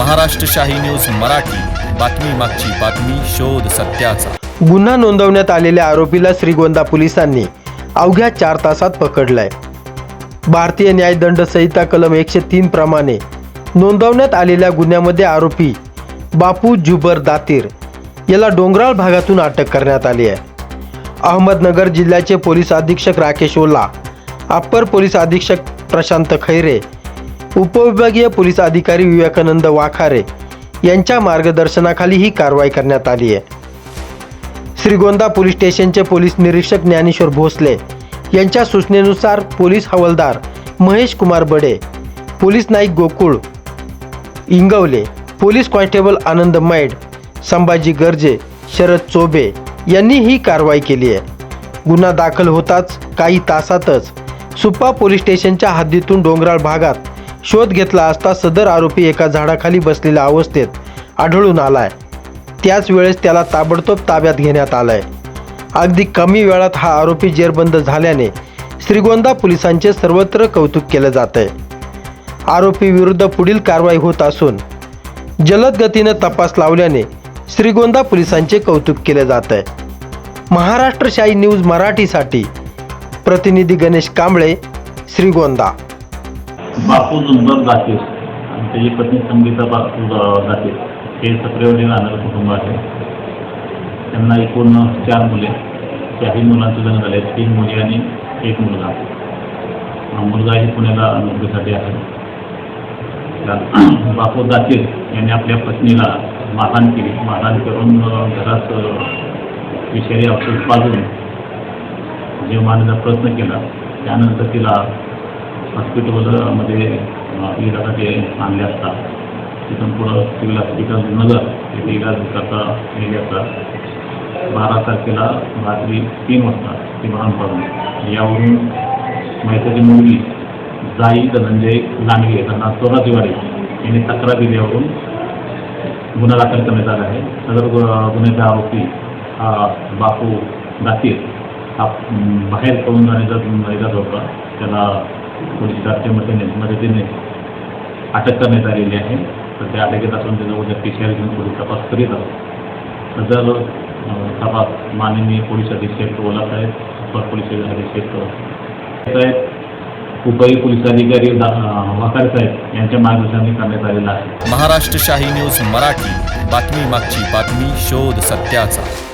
Maharashtrashahi news Marathi. बातमी मागची बातमी शोध सत्याचा. गुन्हा नोंदवण्यात आलेल्या आरोपीला श्रीगोंदा पोलिसांनी अवघ्या चार तासात पकडलाय. भारतीय न्यायदंड संहिता कलम एकशे तीन प्रमाणे नोंदवण्यात आलेल्या गुन्ह्यामध्ये आरोपी बापू जुबर दातीर याला डोंगराळ भागातून अटक करण्यात आली आहे. अहमदनगर जिल्ह्याचे पोलीस अधीक्षक राकेश ओला अप्पर पोलीस अधीक्षक प्रशांत खैरे उपविभागीय पोलीस अधिकारी विवेकानंद वाखारे यांच्या मार्गदर्शनाखाली ही कारवाई करण्यात आली आहे. श्रीगोंदा पोलीस स्टेशनचे पोलीस निरीक्षक ज्ञानेश्वर भोसले यांच्या सूचनेनुसार पोलीस हवालदार Mahesh Kumar Bade police Naik Gokul Ingawale police constable Anand Maid Sambhaji Garje Sharad Chobe यांनी ही कारवाई केली आहे. गुन्हा दाखल होताच काही तासातच सुप्पा पोलीस स्टेशनच्या हद्दीतून डोंगराळ भागात शोध घेतला असता सदर आरोपी एका झाडाखाली बसलेल्या अवस्थेत आढळून आलाय. त्याच वेळेस त्याला ताबडतोब ताब्यात घेण्यात आलाय. अगदी कमी वेळात हा आरोपी जेरबंद झाल्याने श्रीगोंदा पोलिसांचे सर्वत्र कौतुक केलं जात आहे आरोपी विरुद्ध पुढील कारवाई होत असून जलद गतीनं तपास लावल्याने श्रीगोंदा पोलिसांचे कौतुक केले जात आहे महाराष्ट्र शाही न्यूज मराठीसाठी प्रतिनिधी गणेश कांबळे श्रीगोंदा. बापू जुंबर जाते आणि त्याची पत्नी संगीता बापू जाते हे सक्रियवडी राहणारं कुटुंब आहे. त्यांना एकूण चार मुले. चारही मुलांचे लग्न झाले. तीन मुली आणि एक मुलगा. मुलगाही मुलगा पुण्याला नोकरीसाठी आहे. त्या- बापू दातीर यांनी आपल्या पत्नीला मारहाण केली. मारहाण करून घरात विषारी औषध पाजून जीव मारण्याचा प्रयत्न केला. त्यानंतर तिला हॉस्पिटलमध्ये इलाजासाठी आणले असता तिथून पुढं सिव्हिल हॉस्पिटल नगर येथे इलाज करता नेले असता. बारा तारखेला रात्री तीन वाजता ती मरण पावली. यावरून मैत्रीची मुलगी जाई धनंजय लांडगे त्यांना सोना दिवाळी यांनी तक्रार दिल्यावरून गुन्हा दाखल करण्यात आला आहे. सदर गुन्ह्याचा आरोपी हा बापू दातीर. हा बाहेर पळून जाण्याचा इरादा होता. त्याला पोलीस स्टाफच्या मदतीने अटक करण्यात आलेली आहे. तर त्या अटकेत असून त्याचा उद्या पी सी आर घेऊन पोलीस तपास करीत आहोत. सदर तपास माननीय पोलीस अधीक्षक ओलासाहेब अप्पर पोलीस अधीक्षक साहेब उपही पोलीस अधिकारी दा- वाकार साहेब यांच्या मार्गदर्शनाने करण्यात आलेला आहे. महाराष्ट्र शाही न्यूज मराठी. बातमी मागची बातमी शोध सत्याचा.